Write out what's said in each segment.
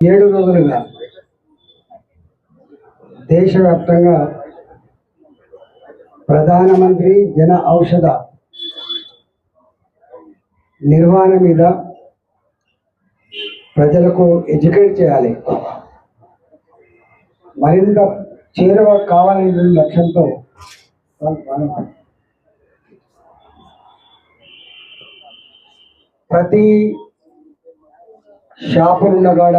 ఏడు రోజులుగా దేశవ్యాప్తంగా ప్రధానమంత్రి జన ఔషధ నిర్వహణ మీద ప్రజలకు ఎడ్యుకేట్ చేయాలి. మరింత చేరువ కావాలనే లక్ష్యంతో ప్రతి షాపులున్న కాడ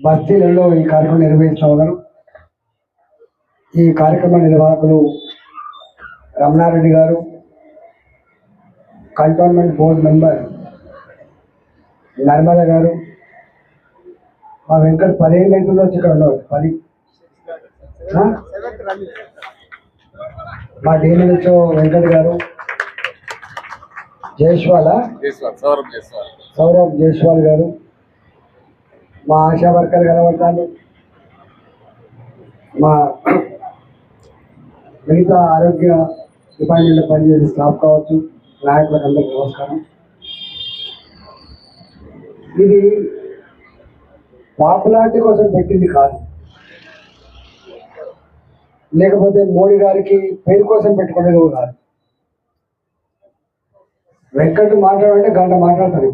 బస్తీలలో ఈ కార్యక్రమం నిర్వహిస్తూ ఉన్నారు ఈ కార్యక్రమ నిర్వాహకులు రమణారెడ్డి గారు కంటోన్మెంట్ బోర్డు మెంబర్ నర్మద గారు మా వెంకట పదిహేను గంటల్లో వచ్చి ఇక్కడ ఉండవచ్చు పది? మా డీఎల్హెచ్ఓ వెంకట గారు జైస్వాల్ సౌరభ్ జైస్వాల్ గారు మా ఆశా వర్కర్ కనబడతాను. మా మిగతా ఆరోగ్య డిపార్ట్మెంట్లో పనిచేసే స్టాఫ్ కావచ్చు నాయకులకు అందరికీ నమస్కారం. ఇది పాపులారిటీ కోసం పెట్టింది కాదు. లేకపోతే మోడీ గారికి పేరు కోసం పెట్టుకునేది కాదు. వెంకట్ మాట్లాడంటే గంట మాట్లాడతారు.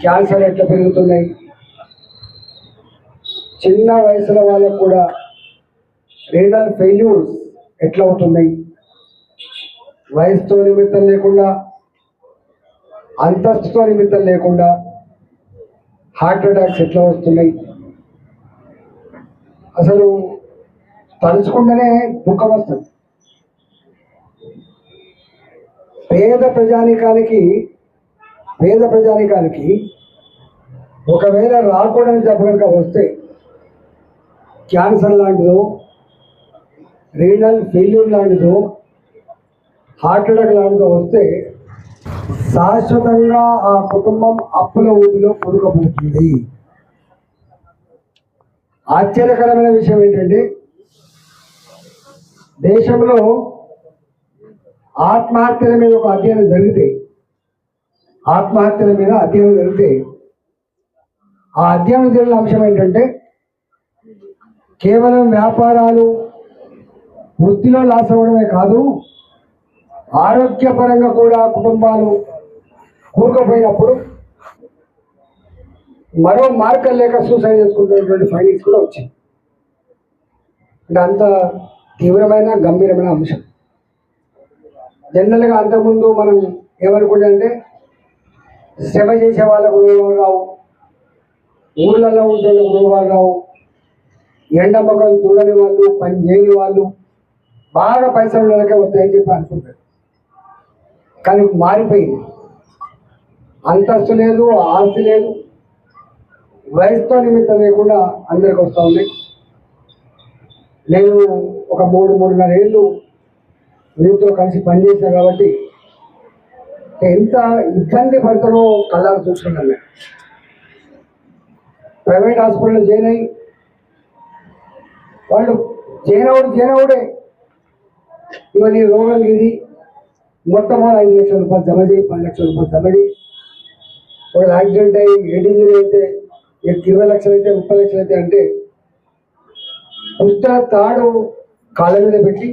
క్యాన్సర్ ఎట్లా పెరుగుతున్నాయి? చిన్న వయసుల వాళ్ళకు కూడా రీనల్ ఫెయిల్యూర్స్ ఎట్లా అవుతున్నాయి వయసుతో నిమిత్తం లేకుండా అంతస్తుతో నిమిత్తం లేకుండా హార్ట్ అటాక్స్ ఎట్లా వస్తున్నాయి? అసలు తలుచుకుంటేనే దుఃఖం వస్తుంది. పేద ప్రజానికానికి పేద ప్రజానికానికి ఒకవేళ రాకూడని జబ్బు కనుక వస్తే క్యాన్సర్ లాంటిదో రీనల్ ఫెయిల్యూర్ లాంటిదో హార్ట్ అటాక్ లాంటిదో వస్తే శాశ్వతంగా ఆ కుటుంబం అప్పుల ఊపిలో కొడుకపోతుంది ఆశ్చర్యకరమైన విషయం ఏంటంటే దేశంలో ఆత్మహత్యల మీద ఒక అధ్యయనం జరిగితే ఆత్మహత్యల మీద అధ్యయనం జరిగితే ఆ అధ్యయనం జరిగిన అంశం ఏంటంటే కేవలం వ్యాపారాలు వృత్తిలో లాస్ అవ్వడమే కాదు ఆరోగ్యపరంగా కూడా కుటుంబాలు కూరుకుపోయినప్పుడు మరో మార్గం లేక సూసైడ్ చేసుకుంటున్నటువంటి ఫైండింగ్స్ కూడా వచ్చాయి అంటే అంత తీవ్రమైన గంభీరమైన అంశం. జనరల్గా అంతకుముందు మనం ఏమనుకుంటే సేవ చేసే వాళ్ళకు రోగాలు రావు? ఊళ్ళల్లో ఉండే రోగాలు రావు? ఎండమ్మకం చూడని వాళ్ళు పని చేయని వాళ్ళు బాగా పైసలు వాళ్ళకే వస్తాయని చెప్పి అనుకుంటారు. కానీ మారిపోయింది. అంతస్తు లేదు ఆస్తి లేదు. వయసుతో నిమిత్తం లేకుండా అందరికి వస్తూ ఉన్నాయి నేను ఒక మూడు మూడున్నర ఏళ్ళు వీరితో కలిసి పనిచేశాను కాబట్టి ఎంత ఇబ్బంది పడతారో కళ్ళారు చూసుకున్నాను నేను. ప్రైవేట్ హాస్పిటల్లో జాయిన్ అయ్యి వాళ్ళు జైనవుడు జైనవుడే. ఇవన్నీ రోగాలు ఇది. మొట్టమొదటి ఐదు లక్షల రూపాయలు జమ చేయి పది లక్షల రూపాయలు జమ చేయి. ఒక యాక్సిడెంట్ అయ్యి హెడ్ ఇంజరీ అయితే ఇక ఇరవై లక్షలు అయితే ముప్పై లక్షలు అయితే అంటే పుట్ట తాడు కాళ్ళ మీద పెట్టి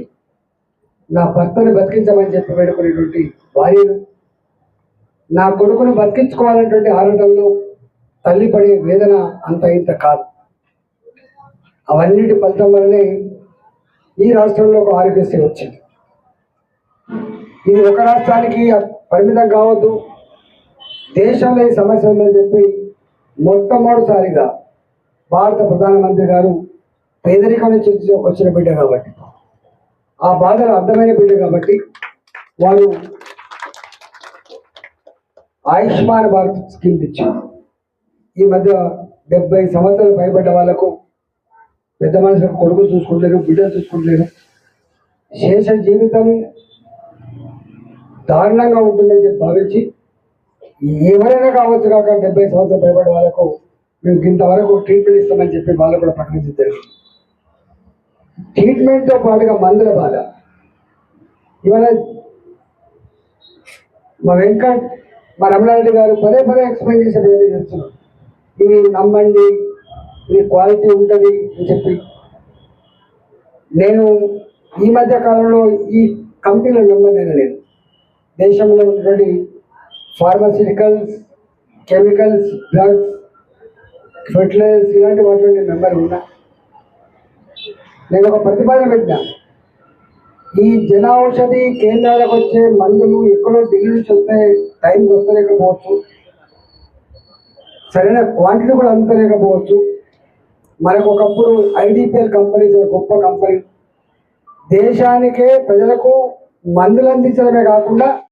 నా భర్తను బతికించమని చెప్పి పెట్టుకునేటువంటి భార్యను నా కొడుకును బతికించుకోవాలనేటువంటి ఆరాటంలో తల్లి పడే వేదన అంత ఇంత కాదు. అవన్నిటి ఫలితం వల్లనే ఈ రాష్ట్రంలో ఒక ఆరోగ్యశ్రీ వచ్చింది. ఇది ఒక రాష్ట్రానికి పరిమితం కావద్దు. దేశంలో ఈ సమస్య ఉందని చెప్పి మొట్టమొదటిసారిగా భారత ప్రధానమంత్రి గారు పేదరికం నుంచి వచ్చిన బిడ్డ కాబట్టి ఆ బాధలు అర్థమైన బిడ్డ కాబట్టి వాళ్ళు ఆయుష్మాన్ భారత్ స్కీమ్ ఇచ్చారు ఈ మధ్య డెబ్బై సంవత్సరాలు భయపడ్డ వాళ్ళకు పెద్ద మనుషులకు కొడుకు చూసుకుంటలేరు బిడ్డలు చూసుకుంటలేరు. శేష జీవితం దారుణంగా ఉంటుందని చెప్పి భావించి ఎవరైనా కావచ్చు కాక డెబ్బై సంవత్సరాలు భయపడే వాళ్ళకు మేము ఇంతవరకు ట్రీట్మెంట్ ఇస్తామని చెప్పి వాళ్ళు కూడా ప్రకటించారు ట్రీట్మెంట్తో పాటుగా మందుల బాధ. ఇవాళ మా వెంకట్ మా రమణారెడ్డి గారు పదే పదే ఎక్స్ప్లెయిన్ చేసే ప్రయత్నం చేస్తున్నారు. ఇది నమ్మండి ఇది క్వాలిటీ ఉంటుంది అని చెప్పి. నేను ఈ మధ్య కాలంలో ఈ కంపెనీలో నమ్మలేను లేదు. దేశంలో ఉన్నటువంటి ఫార్మాసిటికల్స్ కెమికల్స్ డ్రగ్స్ ఫెర్టిలైజర్స్ ఇలాంటి వాటిలో మెంబర్ ఉన్నా. నేను ఒక ప్రతిపాదన పెట్టినా. ఈ జన ఔషధి కేంద్రాలకు వచ్చే మందులు ఎక్కడో ఢిల్లీ నుంచి వస్తే టైంకి వస్తలేకపోవచ్చు. సరైన క్వాంటిటీ కూడా అందలేకపోవచ్చు. మనకు ఒకప్పుడు ఐడిపిఎల్ కంపెనీ గొప్ప కంపెనీ. దేశానికే ప్రజలకు మందులు అందించడమే కాకుండా